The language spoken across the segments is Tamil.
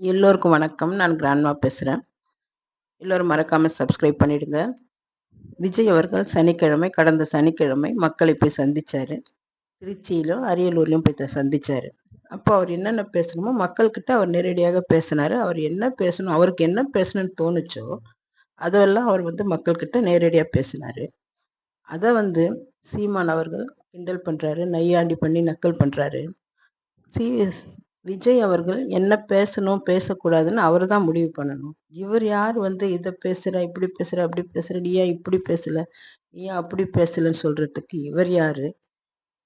எல்லோருக்கும் வணக்கம். நான் கிராண்ட்மா பேசுகிறேன் எல்லோரும் மறக்காமல் சப்ஸ்கிரைப் பண்ணிடுங்க. விஜய் அவர்கள் சனிக்கிழமை கடந்த சனிக்கிழமை மக்களை போய் சந்தித்தார் திருச்சியிலும், அரியலூர்லயும் போய் சந்தித்தார் அப்போ அவர் என்னென்ன பேசணுமோ மக்கள்கிட்ட அவர் நேரடியாக பேசினார். அவர் என்ன பேசணும் அவருக்கு என்ன பேசணும்னு தோணுச்சோ, அதெல்லாம் அவர் வந்து மக்கள்கிட்ட நேரடியாக பேசினார். அதை வந்து சீமான் அவர்கள் கிண்டல் பண்ணுறாரு நையாண்டி பண்ணி நக்கல் பண்ணுறாரு சி விஜய் அவர்கள் என்ன பேசணும், பேசக்கூடாதுன்னு அவர் தான் முடிவு பண்ணணும். இவர் யார் வந்து இதை பேசுற, இப்படி பேசுற, அப்படி பேசுற, நீ ஏன் இப்படி பேசல, நீ ஏன் அப்படி பேசலன்னு சொல்றதுக்கு இவர் யாரு?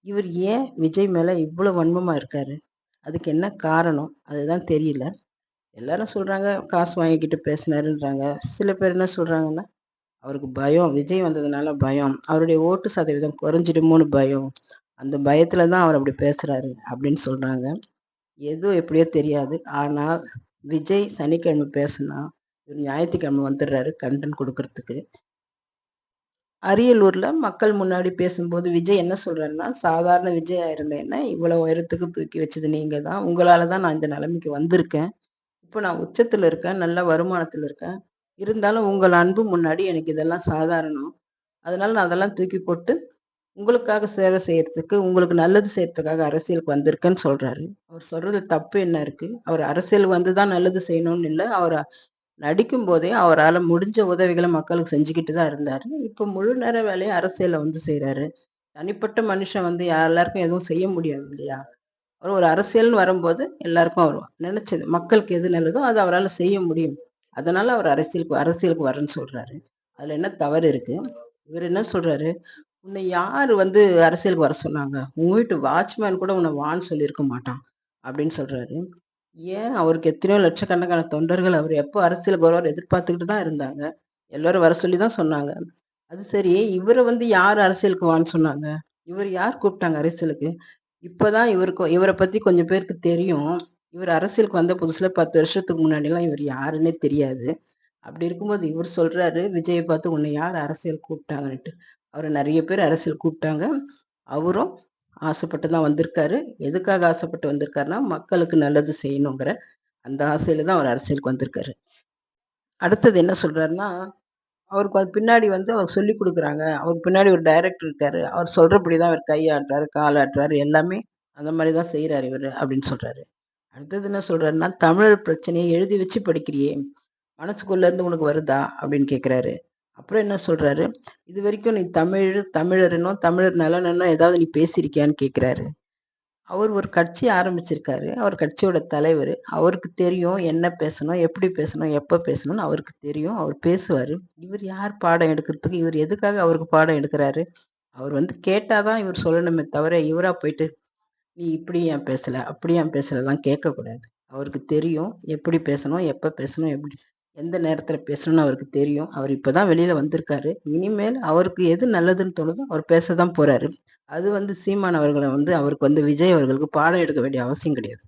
இவர் ஏன் விஜய் மேல இவ்வளோ வன்மமா இருக்காரு? அதுக்கு என்ன காரணம்? அதுதான் தெரியல. எல்லாரும் சொல்றாங்க, காசு வாங்கிக்கிட்டு பேசினாருன்றாங்க. சில பேர் என்ன சொல்றாங்கன்னா, அவருக்கு பயம். விஜய் வந்ததுனால பயம். அவருடைய ஓட்டு சதவீதம் குறைஞ்சிடுமோன்னு பயம். அந்த பயத்துல தான் அவர் அப்படி பேசுறாரு அப்படின்னு சொல்றாங்க. எதோ எப்படியோ தெரியாது. ஆனால் விஜய் சனிக்கிழமை பேசுனா, இவர் ஞாயிற்றுக்கிழமை வந்துடுறாரு கன்டென்ட் கொடுக்கறதுக்கு அரியலூரில் மக்கள் முன்னாடி பேசும்போது விஜய் என்ன சொல்கிறேன்னா சாதாரண விஜயா இருந்தேன்னா இவ்வளோ உயரத்துக்கு தூக்கி வச்சது நீங்கள் தான். உங்களால் தான் நான் இந்த நிலைமைக்கு வந்திருக்கேன். இப்போ நான் உச்சத்தில் இருக்கேன். நல்ல வருமானத்தில் இருக்கேன். இருந்தாலும் உங்கள் அன்பு முன்னாடி எனக்கு இதெல்லாம் சாதாரணம். அதனால நான் அதெல்லாம் தூக்கி போட்டு, உங்களுக்காக சேவை செய்யறதுக்கு, உங்களுக்கு நல்லது செய்யறதுக்காக அரசியலுக்கு வந்திருக்கேன்னு சொல்றாரு. அவர் சொல்றது தப்பு என்ன இருக்கு? அவர் அரசியல் வந்து தான் நல்லது செய்யணும்னு அவர் நடிக்கும் போதே அவரால் முடிஞ்ச உதவிகளை மக்களுக்கு செஞ்சுக்கிட்டு தான் இருந்தாரு. இப்போ முழு நேர வேலையை அரசியலில் வந்து செய்கிறாரு தனிப்பட்ட மனுஷன் வந்து எல்லாருக்கும் எதுவும் செய்ய முடியாது இல்லையா? அவர் ஒரு அரசியல்னு வரும்போது எல்லாருக்கும் அவர் நினைச்சது மக்களுக்கு எது நல்லதோ அது அவரால் செய்ய முடியும். அதனால அவர் அரசியலுக்கு அரசியலுக்கு வரேன்னு சொல்றாரு. அதுல என்ன தவறு இருக்கு? இவர் என்ன சொல்றாரு, "உன்னை யார் வந்து அரசியலுக்கு வர சொன்னாங்க? உன் வீட்டு வாட்ச்மேன் கூட உன்னை வான்னு சொல்லியிருக்க மாட்டான்." அப்படின்னு சொல்றாரு. ஏன் அவருக்கு எத்தனையோ லட்சக்கணக்கான தொண்டர்கள் அவர் எப்போ அரசியலுக்கு வருவார் எதிர்பார்த்துக்கிட்டு தான் இருந்தாங்க. எல்லாரும் வர சொல்லி தான் சொன்னாங்க. அது சரி, இவரை வந்து யார் அரசியலுக்கு வான்னு சொன்னாங்க? இவர் யார் கூப்பிட்டாங்க அரசியலுக்கு? இப்போதான் இவருக்கு இவரை பத்தி கொஞ்சம் பேருக்கு தெரியும். இவர் அரசியலுக்கு வந்த புதுசுல 10 வருஷத்துக்கு முன்னாடிலாம் இவர் யாருன்னே தெரியாது. அப்படி இருக்கும்போது இவர் சொல்றாரு, விஜயை பார்த்து உன்னை யார் அரசியல் கூப்பிட்டாங்கன்ட்டு. அவரை நிறைய பேர் அரசியல் கூப்பிட்டாங்க. அவரும் ஆசைப்பட்டு தான் வந்திருக்காரு. எதுக்காக ஆசைப்பட்டு வந்திருக்காருன்னா, மக்களுக்கு நல்லது செய்யணுங்கிற அந்த ஆசையில தான் அவர் அரசியலுக்கு வந்திருக்காரு. அடுத்தது என்ன சொல்றாருன்னா, அவருக்கு அது பின்னாடி வந்து அவர் சொல்லிக் கொடுக்குறாங்க அவருக்கு பின்னாடி ஒரு டைரக்டர் இருக்காரு. அவர் சொல்றபடி தான் அவர் கை ஆட்டுறாரு, கால் ஆட்டுறாரு. எல்லாமே அந்த மாதிரி தான் செய்கிறார் இவர் அப்படின்னு சொல்றாரு. அடுத்தது என்ன சொல்றாருன்னா, தமிழர் பிரச்சனையை எழுதி வச்சு படிக்கிறியே, மனசுக்குள்ள இருந்து உனக்கு வருதா? அப்படின்னு கேட்குறாரு அப்புறம் என்ன சொல்றாரு, இதுவரைக்கும் நீ தமிழ், தமிழர்னோ, தமிழர் நலனோ ஏதாவது நீ பேசியிருக்கியான்னு கேட்கிறாரு. அவர் ஒரு கட்சி ஆரம்பிச்சிருக்காரு. அவர் கட்சியோட தலைவர் அவருக்கு தெரியும் என்ன பேசணும், எப்படி பேசணும், எப்போ பேசணும்னு அவருக்கு தெரியும். அவர் பேசுவார் இவர் யார் பாடம் எடுக்கிறதுக்கு? இவர் எதுக்காக அவருக்கு பாடம் எடுக்கிறாரு அவர் வந்து கேட்டால் தான் இவர் சொல்லணுமே தவிர, இவரா போயிட்டு, "நீ இப்படி ஏன் பேசல? அப்படி ஏன் பேசலைலாம் கேட்கக்கூடாது. அவருக்கு தெரியும். எப்படி பேசணும், எப்போ பேசணும், எப்படி எந்த நேரத்தில் பேசணும்னு அவருக்கு தெரியும். அவர் இப்போ தான் வெளியில் வந்திருக்காரு. இனிமேல் அவருக்கு எது நல்லதுன்னு தோணுதோ அவர் பேச தான் போகிறாரு அது வந்து சீமான் அவர்களை வந்து அவருக்கு வந்து விஜய் அவர்களுக்கு பாடம் எடுக்க வேண்டிய அவசியம் கிடையாது.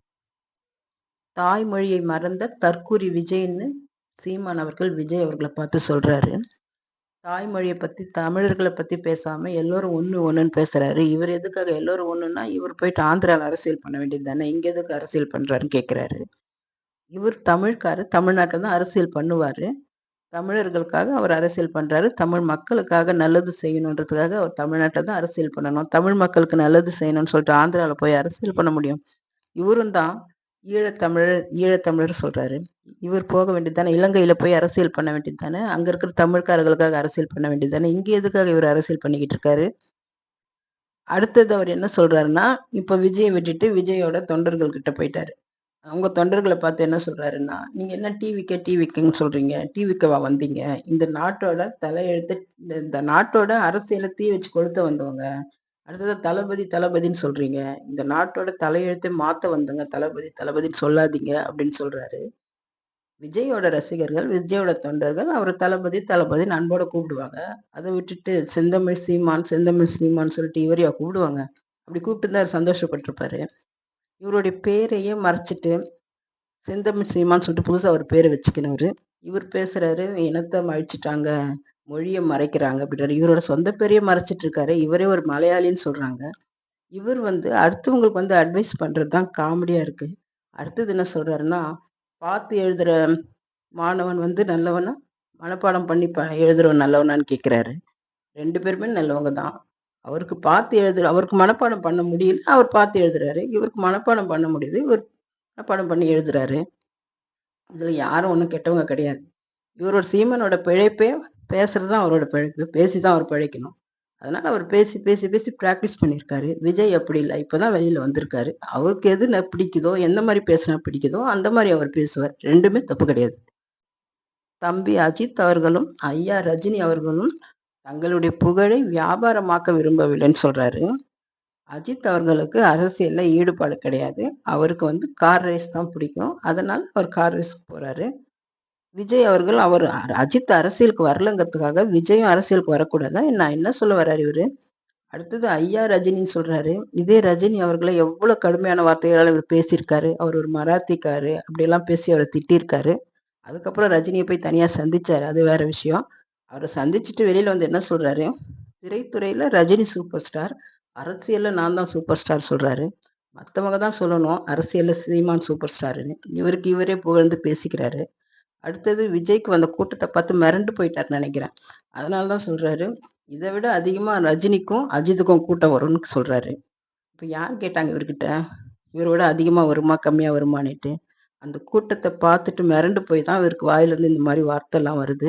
தாய்மொழியை மறந்த தற்கூறி விஜய்ன்னு சீமான் அவர்கள் விஜய் அவர்களை பார்த்து சொல்கிறாரு தாய்மொழியை பற்றி தமிழர்களை பற்றி பேசாமல் எல்லோரும் ஒன்று ஒன்றுன்னு பேசுகிறாரு இவர் எதுக்காக எல்லோரும் ஒன்றுன்னா இவர் போயிட்டு ஆந்திராவில் அரசியல் பண்ண வேண்டியது தானே. இங்கே எதுக்கு அரசியல் பண்ணுறாருன்னு கேட்குறாரு இவர் தமிழ்க்காரு. தமிழ்நாட்டில் தான் அரசியல் பண்ணுவார் தமிழர்களுக்காக அவர் அரசியல் பண்ணுறாரு தமிழ் மக்களுக்காக நல்லது செய்யணுன்றதுக்காக அவர் தமிழ்நாட்டை தான் அரசியல் பண்ணணும். தமிழ் மக்களுக்கு நல்லது செய்யணும்னு சொல்லிட்டு ஆந்திராவில் போய் அரசியல் பண்ண முடியும். இவரும் தான் ஈழத்தமிழர் ஈழத்தமிழர் சொல்கிறாரு இவர் போக வேண்டியது தானே. இலங்கையில் போய் அரசியல் பண்ண வேண்டியது தானே. அங்கே இருக்கிற தமிழ்காரர்களுக்காக அரசியல் பண்ண வேண்டியது தானே. இங்கே எதுக்காக இவர் அரசியல் பண்ணிக்கிட்டு இருக்காரு? அடுத்தது அவர் என்ன சொல்றாருன்னா, இப்போ விஜயை விட்டுட்டு விஜயோட தொண்டர்கள் கிட்ட போயிட்டாரு. அவங்க தொண்டர்களை பார்த்து என்ன சொல்றாருன்னா, "நீங்க என்ன டிவிக்கே டிவிக்குன்னு சொல்றீங்க? டிவிக்கவா வந்தீங்க? இந்த நாட்டோட தலையெழுத்து இந்த நாட்டோட அரசியலை தீ வச்சு கொளுத்த வந்தவங்க. அடுத்தது தளபதி தளபதின்னு சொல்றீங்க. இந்த நாட்டோட தலையெழுத்தை மாத்த வந்தவங்க தளபதி தளபதின்னு சொல்லாதீங்க" அப்படின்னு சொல்றாரு. விஜயோட ரசிகர்கள், விஜயோட தொண்டர்கள் அவர் தளபதி தளபதி அன்போட கூப்பிடுவாங்க. அதை விட்டுட்டு செந்தமிழ் சீமான், செந்தமிழ் சீமான்னு சொல்லிட்டு இவரையா கூப்பிடுவாங்க? அப்படி கூப்பிட்டு தான் சந்தோஷப்பட்டிருப்பாரு இவருடைய பேரையே மறைச்சிட்டு செந்தமிழ் சீமான்னு சொல்லிட்டு புதுசாக ஒரு பேரை வச்சுக்கினவர் இவர் பேசுகிறாரு இனத்தை மழிச்சிட்டாங்க மொழியை மறைக்கிறாங்க" அப்படின்றாரு. இவரோட சொந்த பேரையே மறைச்சிட்டு இருக்காரு. இவரே ஒரு மலையாளின்னு சொல்கிறாங்க இவர் வந்து அடுத்தவங்களுக்கு வந்து அட்வைஸ் பண்ணுறது தான் காமெடியாக இருக்குது அடுத்தது என்ன சொல்கிறாருன்னா பார்த்து எழுதுகிற மாணவன் வந்து நல்லவனா? மனப்பாடம் பண்ணி ப எழுதுறவன் நல்லவனான்னு கேட்குறாரு. ரெண்டு பேருமே நல்லவங்க தான். அவருக்கு பார்த்து எழுதுற அவருக்கு மனப்பாடம் பண்ண முடியல. அவர் பார்த்து எழுதுறாரு. இவருக்கு மனப்பாடம் பண்ண முடியுது. இவர் மனப்பாடம் பண்ணி எழுதுறாரு. இதுல யாரும் ஒன்றும் கெட்டவங்க கிடையாது. இவரோட சீமனோட பிழைப்பே பேசுறது தான் அவரோட பிழைப்பு. பேசி தான் அவர் பிழைக்கணும். அதனால அவர் பேசி, பேசி, பேசி ப்ராக்டிஸ் பண்ணியிருக்காரு. விஜய் அப்படி இல்லை இப்போதான் வெளியில வந்திருக்காரு. அவருக்கு எது பிடிக்குதோ, எந்த மாதிரி பேசினா பிடிக்குதோ, அந்த மாதிரி அவர் பேசுவார். ரெண்டுமே தப்பு கிடையாது. தம்பி அஜித் அவர்களும், ஐயா ரஜினி அவர்களும் தங்களுடைய புகழை வியாபாரமாக்க விரும்பவில்லைன்னு சொல்றாரு. அஜித் அவர்களுக்கு அரசியல்ல ஈடுபாடு கிடையாது. அவருக்கு வந்து கார் ரேஸ் தான் பிடிக்கும். அதனால அவர் கார் ரேஸ்க்கு போறாரு. விஜய் அவர்கள் அவர் அஜித் அரசியலுக்கு வரலங்கிறதுக்காக விஜயும் அரசியலுக்கு வரக்கூடாதா நான் என்ன சொல்ல வர்றாரு இவரு? அடுத்தது ஐயா ரஜினின்னு சொல்றாரு. இதே ரஜினி அவர்களை எவ்வளோ கடுமையான வார்த்தைகளால் இவர் பேசியிருக்காரு. அவர் ஒரு மராத்திக்காரு அப்படியெல்லாம் பேசி அவரை திட்டியிருக்காரு. அதுக்கப்புறம் ரஜினியை போய் தனியா சந்திச்சாரு. அது வேற விஷயம். அவரை சந்திச்சுட்டு வெளியில் வந்து என்ன சொல்கிறாரு திரைத்துறையில் ரஜினி சூப்பர் ஸ்டார். அரசியலில் நான் தான் சூப்பர் ஸ்டார் சொல்கிறாரு மற்றவங்க தான் சொல்லணும். அரசியலில் சீமான் சூப்பர் ஸ்டாருன்னு. இவருக்கு இவரே புகழ்ந்து பேசிக்கிறாரு. அடுத்தது விஜய்க்கு வந்த கூட்டத்தை பார்த்து மிரண்டு போயிட்டாருன்னு நினைக்கிறேன் அதனால தான் சொல்கிறாரு இதை விட அதிகமாக ரஜினிக்கும், அஜித்துக்கும் கூட்டம் வரும்னு சொல்கிறாரு இப்போ யார் கேட்டாங்க இவர்கிட்ட? இவரை விட அதிகமாக வருமா? கம்மியாக வருமான்னுட்டு. அந்த கூட்டத்தை பார்த்துட்டு மிரண்டு போய் தான் இவருக்கு வாயிலேருந்து இந்த மாதிரி வார்த்தைலாம் வருது.